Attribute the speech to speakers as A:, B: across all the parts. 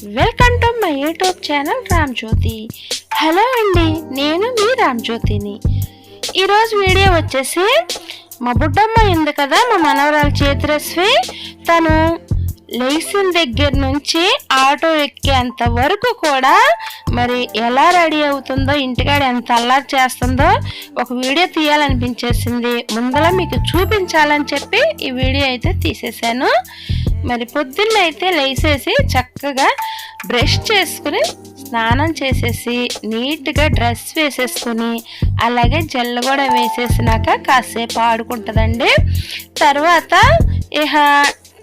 A: Welcome to my YouTube channel Ram Jyothi hello అండి నేను మీ రామ్ జ్యోతిని ఈరోజు వీడియో వచ్చేసి మా బుడ్డమ్మ ఉంది కదా మా మనవరాలు చేతిరస్వి తను లేచిన దగ్గర నుంచి ఆటో ఎక్కేంత వరకు కూడా మరి ఎలా రెడీ అవుతుందో ఇంటికాడ ఎంత అల్లరి చేస్తుందో ఒక వీడియో తీయాలనిపించేసింది. ముందర మీకు చూపించాలని చెప్పి ఈ వీడియో అయితే తీసేశాను. మరి పొద్దున్న అయితే లేసేసి చక్కగా బ్రష్ చేసుకుని స్నానం చేసేసి నీట్గా డ్రెస్ వేసేసుకుని అలాగే జల్లు కూడా వేసేసినాక కాసేపు ఆడుకుంటుందండి. తర్వాత ఇహ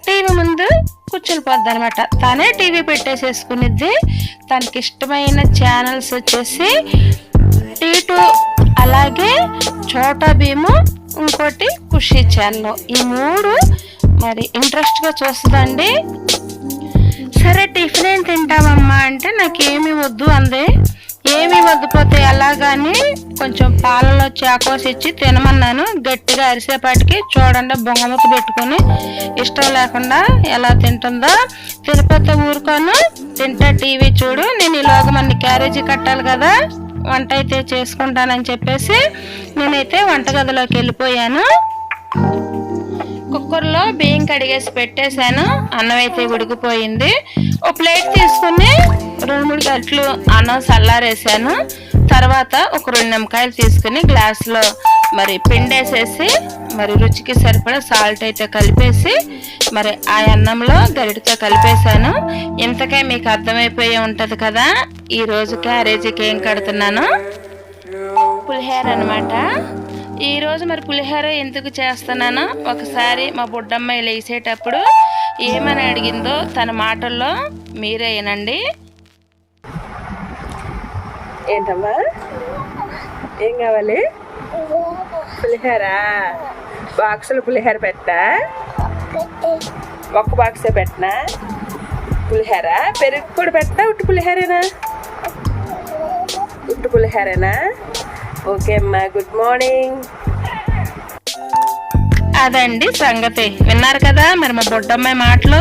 A: టీవీ ముందు కూర్చునిపోద్ది అనమాట తనే టీవీ పెట్టేసేసుకునిద్ది. తనకి ఇష్టమైన ఛానల్స్ వచ్చేసి టీ టూ అలాగే చోటా భీము ఇంకోటి ఖుషి ఛానల్. ఈ మూడు మరి ఇంట్రెస్ట్గా చూస్తుందండి. సరే టిఫిన్ ఏం తింటావమ్మా అంటే నాకేమి వద్దు అంది. ఏమి వద్దుపోతే ఎలాగాని కొంచెం పాలలో చాకోసి ఇచ్చి తినమన్నాను. గట్టిగా అరిసేపాటికి చూడండి బొంగమత పెట్టుకొని ఇష్టం లేకుండా ఎలా తింటుందో. తిరుపతి ఊరుకోను. తింటా టీవీ చూడు. నేను ఈలోగా మన క్యారేజీ కట్టాలి కదా. వంట అయితే చేసుకుంటానని చెప్పేసి నేనైతే వంటగదిలోకి వెళ్ళిపోయాను. కుక్కర్లో బియ్యం కడిగేసి పెట్టేశాను. అన్నం అయితే ఉడికిపోయింది. ఒక ప్లేట్ తీసుకుని రెండు మూడు గంటలు అన్నం చల్లారేసాను తర్వాత ఒక రెండు నిమ్మకాయలు తీసుకుని గ్లాస్లో మరి పిండేసేసి మరి రుచికి సరిపడా సాల్ట్ అయితే కలిపేసి మరి ఆ అన్నంలో గరిటితో కలిపేశాను. ఇంతకే మీకు అర్థమైపోయి ఉంటుంది కదా ఈ రోజు క్యారేజీకి ఏం కడుతున్నాను? పులిహేర అనమాట ఈరోజు మరి పులిహోర ఎందుకు చేస్తున్నానో? ఒకసారి మా బుడ్డమ్మాయి లేసేటప్పుడు ఏమని అడిగిందో తన మాటల్లో మీరే వినండి. ఏంటమ్మా? ఏం కావాలి? పులిహోర. బాక్సులు పులిహోర పెట్టా? ఒక్క బాక్సే పెట్టినా? పులిహోర. పెరుగు కూడా పెట్టా? ఉట్టు పులిహోరేనా? ఉట్టు పులిహోరేనా? ఓకే అమ్మా గుడ్ మార్నింగ్. అదండి సంగతి. విన్నారు కదా మరి మా బొడ్డమ్మాయి మాటలు?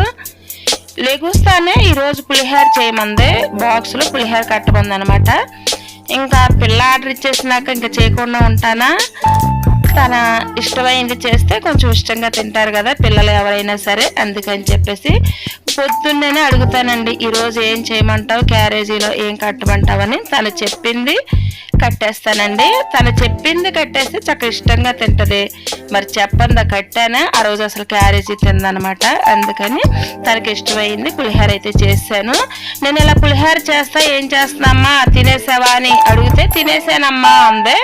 A: లెగుస్తానే ఈరోజు పులిహోర చేయమంది బాక్స్లో పులిహోర కట్టమంది అనమాట ఇంకా పిల్ల ఆర్డర్ ఇచ్చేసినాక ఇంకా చేయకుండా ఉంటానా? తన ఇష్టమైంది చేస్తే కొంచెం ఇష్టంగా తింటారు కదా పిల్లలు ఎవరైనా సరే అందుకని చెప్పేసి పొద్దున్నేనే అడుగుతానండి ఈరోజు ఏం చేయమంటావు క్యారేజీలో ఏం కట్టమంటావని తను చెప్పింది కట్టేస్తానండి. తను చెప్పింది కట్టేస్తే చక్కగా ఇష్టంగా తింటది. మరి చెప్పందా కట్టానా? ఆ రోజు అసలు క్యారేజీ తిందనమాట. అందుకని తనకి ఇష్టమైంది పులిహోర అయితే చేశాను. నేను ఇలా పులిహోర చేస్తా ఏం చేస్తున్నామ్మా? తినేసావా? అని అడిగితే తినేసానమ్మా అందే.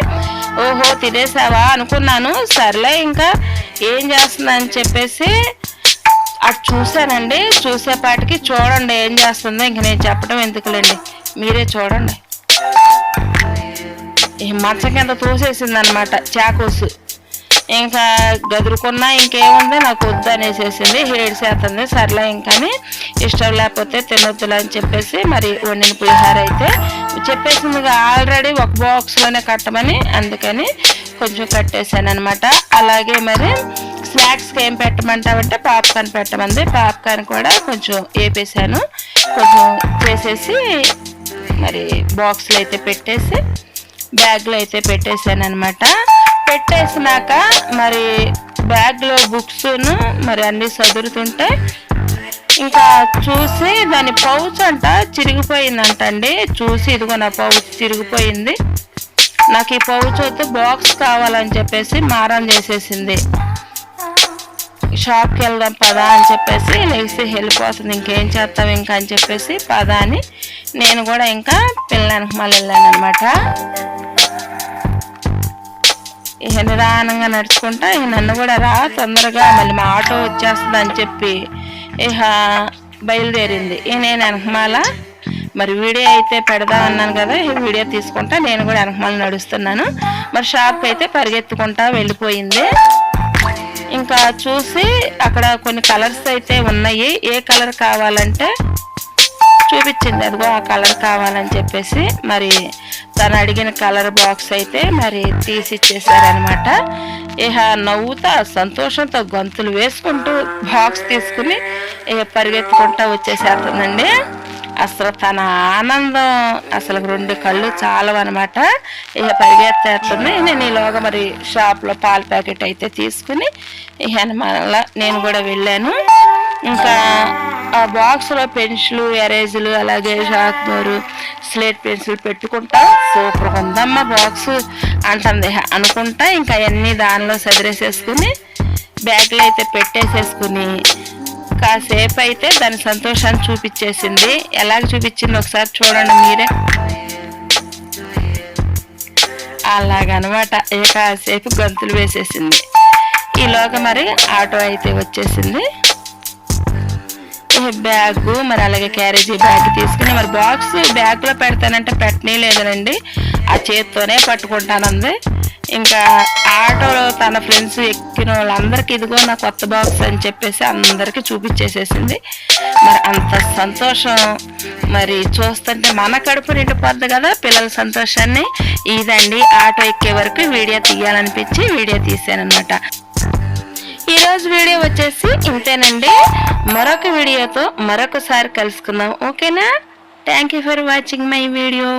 A: ఓహో తినేసావా అనుకున్నాను. సర్లే ఇంకా ఏం చేస్తుందని అని చెప్పేసి అటు చూశానండి. చూసేపాటికి చూడండి ఏం చేస్తుందో. ఇంక నేను చెప్పడం ఎందుకులేండి. మీరే చూడండి. ఈ మంచం కింద తోసేసింది అనమాట చాకోసు. ఇంకా గదురుకున్నా ఇంకేముంది నాకు వద్దు అనేసేసింది. హేడ్ చేస్తుంది సర్లే ఇంకని ఇష్టం లేకపోతే తినొద్దులు అని చెప్పేసి మరి వండిన పులిహార అయితే చెప్పేసింది ఆల్రెడీ ఒక బాక్స్లోనే కట్టమని అందుకని కొంచెం కట్టేశాను అనమాట అలాగే మరి స్నాక్స్కి ఏం పెట్టమంటావంటే పాప్కార్న్ పెట్టమంది. పాప్కార్న్ కూడా కొంచెం వేపేసాను కొంచెం చేసేసి మరి బాక్స్లో అయితే పెట్టేసి బ్యాగ్లో అయితే పెట్టేశాను అనమాట పెట్టేసినాక మరి బ్యాగ్లో బుక్స్ను మరి అన్నీ చదువుతుంటే ఇంకా చూసి దాని పౌచ్ అంట చిరిగిపోయిందంట అండి చూసి ఇదిగో నా పౌచ్ చిరిగిపోయింది. నాకు ఈ పౌచ్ వద్దు బాక్స్ కావాలని చెప్పేసి మారం చేసేసింది. షాప్కి వెళ్దాం పదా అని చెప్పేసి లేచి వెళ్ళిపోతుంది ఇంకేం చేస్తాం ఇంకా అని చెప్పేసి పదా అని నేను కూడా ఇంకా పిల్లలకి మళ్ళీ వెళ్ళాను అనమాట ఇక నిదానంగా నడుచుకుంటా ఇక నన్ను కూడా రా తొందరగా మళ్ళీ మా ఆటో వచ్చేస్తుంది అని చెప్పి ఇహ బయలుదేరింది. నేను వెనకమాల మరి వీడియో అయితే పెడదా అన్నాను కదా ఈ వీడియో తీసుకుంటా నేను కూడా వెనకమాల నడుస్తున్నాను. మరి షాప్ అయితే పరిగెత్తుకుంటా వెళ్ళిపోయింది. ఇంకా చూసి అక్కడ కొన్ని కలర్స్ అయితే ఉన్నాయి. ఏ కలర్ కావాలంటే చూపించింది. అదిగో ఆ కలర్ కావాలని చెప్పేసి మరి తను అడిగిన కలర్ బాక్స్ అయితే మరి తీసి ఇచ్చేసారనమాట ఇక నవ్వుతా సంతోషంతో గొంతులు వేసుకుంటూ బాక్స్ తీసుకుని ఇక పరిగెత్తుకుంటా వచ్చేసేస్తుందండి. అసలు తన ఆనందం అసలు రెండు కళ్ళు చాలవు అనమాట ఇక పరిగెత్తేస్తుంది. నేను ఈలోగా మరి షాప్లో పాల ప్యాకెట్ అయితే తీసుకుని ఇక మళ్ళీ నేను కూడా వెళ్ళాను. ఇంకా ఆ బాక్స్లో పెన్సిల్ ఎరేజులు అలాగే షార్ప్నరు స్లేట్ పెన్సిల్ పెట్టుకుంటా. సూపర్గా ఉందమ్మా బాక్స్ అంటుంది. అనుకుంటా ఇంకా అవన్నీ దానిలో సదిరేసేసుకుని బ్యాగ్లో అయితే పెట్టేసేసుకుని కాసేపు అయితే దాని సంతోషాన్ని చూపించేసింది. ఎలాగ చూపించింది ఒకసారి చూడండి మీరే. అలాగనమాట. ఇక కాసేపు గంతులు వేసేసింది. ఈలోగా మరి ఆటో అయితే వచ్చేసింది. బ్యాగ్ మరి అలాగే క్యారేజీ బ్యాగ్ తీసుకుని మరి బాక్స్ బ్యాగ్లో పెడతానంటే పెట్టనే లేదనండి. ఆ చేత్తోనే పట్టుకుంటానంది. ఇంకా ఆటోలో తన ఫ్రెండ్స్ ఎక్కిన వాళ్ళందరికీ ఇదిగో నా కొత్త బాక్స్ అని చెప్పేసి అందరికీ చూపించేసేసింది. మరి అంత సంతోషం. మరి చూస్తుంటే మన కడుపు నిండిపోద్ది కదా పిల్లల సంతోషాన్ని. ఇదండి ఆటో ఎక్కే వరకు వీడియో తీయాలనిపించి వీడియో తీసానమాట ఈరోజు వీడియో వచ్చేసి ఇంతేనండి. మరొక వీడియోతో మరొకసారి కలుసుకుందాం. ఓకేనా? Thank you for watching my video